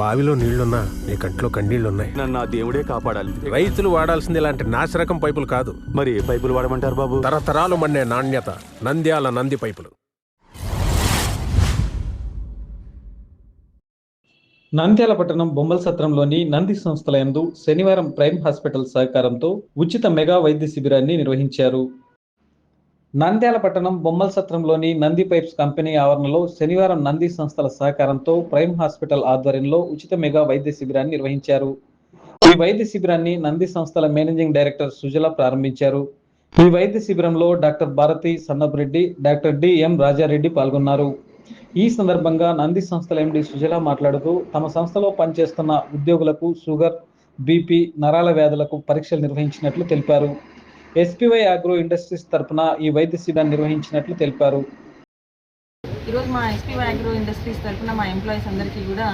బావిలో నీళ్ళున్నా నీ కంట్లో కన్నీళ్ళున్నాయి. నన్ను ఆ దేవుడే కాపాడాలి. రైతులు వాడాల్సింది ఇలాంటి నాసిరకం పైపులు కాదు. మరి ఏ పైపులు వాడమంటారు బాబు? తరతరాలు మండే నాణ్యత నంద్యాల నంది పైపులు. నంద్యాల పట్టణం బొమ్మల సత్రంలోని నంది సంస్థల యందు శనివారం ప్రైమ్ హాస్పిటల్ సహకారంతో ఉచిత మెగా వైద్య శిబిరాన్ని నిర్వహించారు. నంద్యాల పట్టణం బొమ్మల సత్రంలోని నంది పైప్స్ కంపెనీ ఆవరణలో శనివారం నంది సంస్థల సహకారంతో ప్రైమ్ హాస్పిటల్ ఆధ్వర్యంలో ఉచిత మెగా వైద్య శిబిరాన్ని నిర్వహించారు. ఈ వైద్య శిబిరాన్ని నంది సంస్థల మేనేజింగ్ డైరెక్టర్ సుజల ప్రారంభించారు. ఈ వైద్య శిబిరంలో doctor Bharathi Sannabreddy doctor D M Rajareddy పాల్గొన్నారు. ఈ సందర్భంగా నంది సంస్థల ఎండి సుజల మాట్లాడుతూ తమ సంస్థలో పనిచేస్తున్న ఉద్యోగులకు షుగర్ బీపీ నరాల వ్యాధులకు పరీక్షలు నిర్వహించినట్లు తెలిపారు. ఎస్పీవై అగ్రో ఇండస్ట్రీస్ తరపున ఈ వైద్య శిబిరాన్ని నిర్వహించినట్లు తెలిపారు. ఈరోజు మా ఎస్పీ అగ్రో ఇండస్ట్రీస్ తరఫున మా ఎంప్లాయీస్ అందరికీ కూడా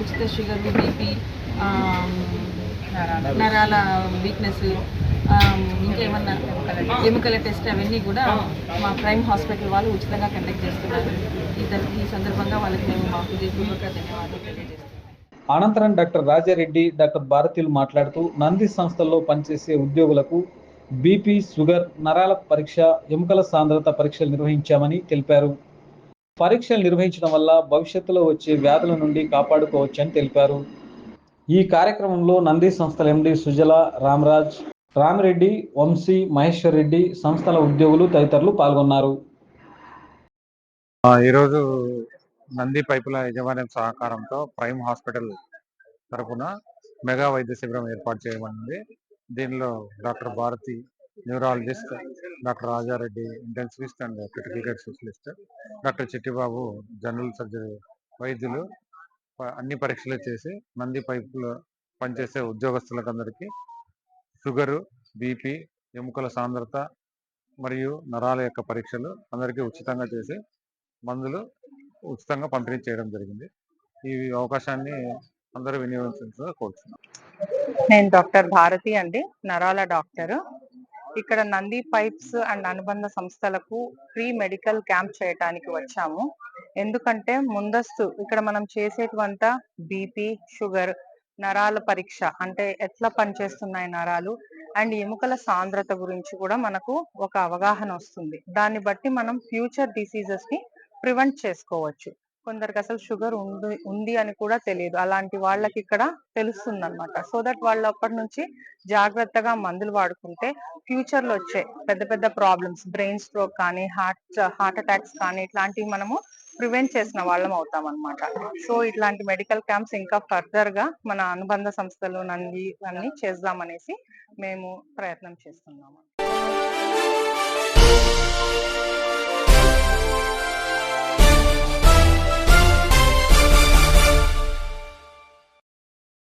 ఉచిత షుగర్ బీపీ నరాల వీక్నెస్ ఇంకేమన్నా ఎముకల టెస్ట్ అవన్నీ కూడా మా ప్రైమ్ హాస్పిటల్ వాళ్ళు ఉచితంగా కండక్ట్ చేస్తున్నారు. ఈ ఈ సందర్భంగా వాళ్ళకి మేము మా హృదయపూర్వక ధన్యవాదాలు తెలియజేస్తున్నాం. అనంతరం డాక్టర్ రాజారెడ్డి డాక్టర్ భారతీయులు మాట్లాడుతూ నంది సంస్థల్లో పనిచేసే ఉద్యోగులకు బీపీ షుగర్ నరాల పరీక్ష ఎముకల సాంద్రత పరీక్షలు నిర్వహించామని తెలిపారు. పరీక్షలు నిర్వహించడం వల్ల భవిష్యత్తులో వచ్చే వ్యాధుల నుండి కాపాడుకోవచ్చని తెలిపారు. ఈ కార్యక్రమంలో నంది సంస్థల ఎండి సుజల రామరాజ్ రామిరెడ్డి వంశీ మహేశ్వర్ రెడ్డి సంస్థల ఉద్యోగులు తదితరులు పాల్గొన్నారు. ఈరోజు నంది పైపుల యజమాన్యం సహకారంతో ప్రైమ్ హాస్పిటల్ తరపున మెగా వైద్య శిబిరం ఏర్పాటు చేయబడింది. దీనిలో doctor Bharathi neurologist doctor Rajareddy intensivist and critical care specialist doctor Chittibabu general surgery వైద్యులు ప- అన్ని పరీక్షలు చేసి నంది పైపులో పనిచేసే ఉద్యోగస్తులకు అందరికీ షుగరు బీపీ ఎముకల సాంద్రత మరియు నరాల యొక్క పరీక్షలు అందరికీ ఉచితంగా చేసి మందులు ఉచితంగా పంపిణీ చేయడం జరిగింది. ఈ అవకాశాన్ని అందరూ వినియోగించాల్సిందిగా కోరుతున్నాం నేను డాక్టర్ భారతి అండి నరాల డాక్టర్. ఇక్కడ నంది పైప్స్ అండ్ అనుబంధ సంస్థలకు ఫ్రీ మెడికల్ క్యాంప్ చేయడానికి వచ్చాము. ఎందుకంటే ముందస్తు ఇక్కడ మనం చేసేటువంటి బీపీ షుగర్ నరాల పరీక్ష అంటే ఎట్లా పనిచేస్తున్నాయి నరాలు అండ్ ఎముకల సాంద్రత గురించి కూడా మనకు ఒక అవగాహన వస్తుంది. దాన్ని బట్టి మనం ఫ్యూచర్ డిసీజెస్ని ప్రివెంట్ చేసుకోవచ్చు. కొందరికి అసలు షుగర్ ఉంది ఉంది అని కూడా తెలియదు. అలాంటి వాళ్ళకి ఇక్కడ తెలుస్తుంది అనమాట సో దట్ వాళ్ళు అప్పటి నుంచి జాగ్రత్తగా మందులు వాడుకుంటే ఫ్యూచర్లో వచ్చే పెద్ద పెద్ద ప్రాబ్లమ్స్ బ్రెయిన్ స్ట్రోక్ కానీ హార్ట్ హార్ట్ అటాక్స్ కానీ ఇట్లాంటివి మనము ప్రివెంట్ చేసిన వాళ్ళం అవుతాం అనమాట సో ఇట్లాంటి మెడికల్ క్యాంప్స్ ఇంకా ఫర్దర్గా మన అనుబంధ సంస్థలు నంది అన్ని చేద్దామనేసి మేము ప్రయత్నం చేస్తున్నాము.